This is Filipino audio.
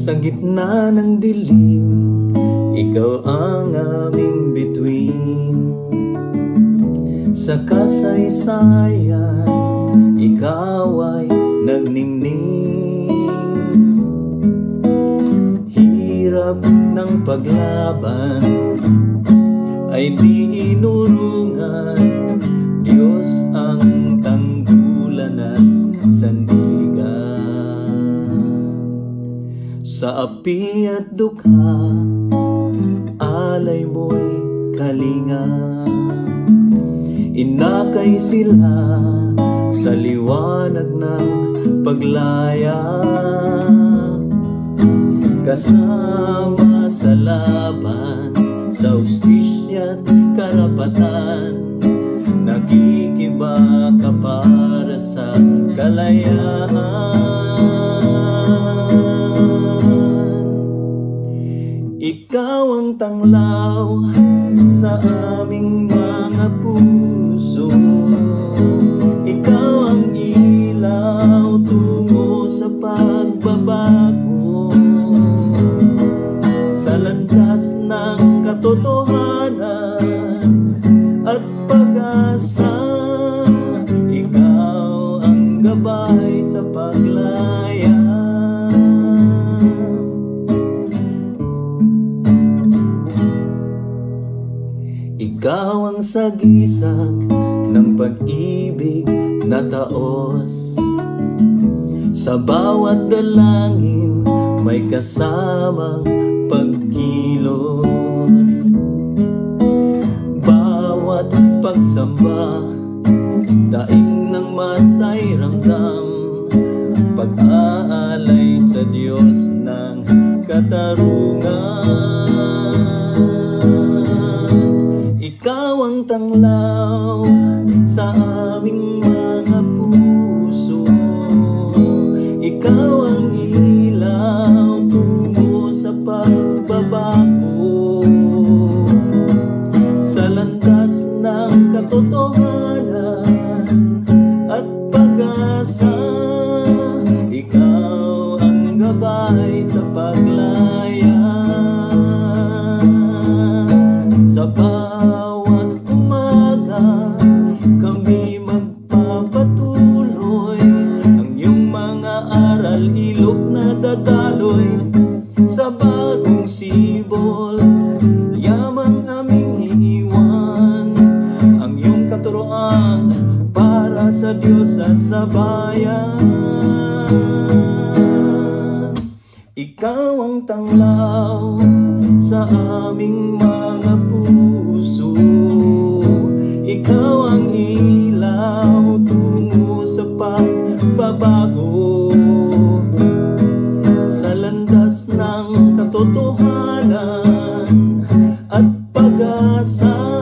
Sa gitna ng dilim Ikaw ang aming bituin. Sa kasaysayan Ikaw ay nagningning Hirap ng paglaban Ay di inurungan Sa api at dukha Alay mo'y kalinga. Inakay sila sa liwanag ng paglaya. Kasama sa laban sa ustisya't karapatan pagbabago Sa landas ng katotohanan at pag-asa. Ikaw ang gabay sa paglaya. Ikaw ang sagisag ng pag-ibig na taos Sa bawat dalangin may kasamang pagkilos. Bawat pagsamba daig ng masay ramdam. Pag-aalay sa Diyos ng katarungan. Ikaw ang tanglaw sa aming mga Ikaw ang ilaw tungo sa pagbabago. Sa ng katotohanan at pag-asa Ikaw ang gabay sa paglaya. Sa bawat Diyos at sa bayan. Ikaw ang tanglaw sa aming mga puso. Ikaw ang ilaw tungo sa pagbabago. Sa landas ng katotohanan at pag-asa.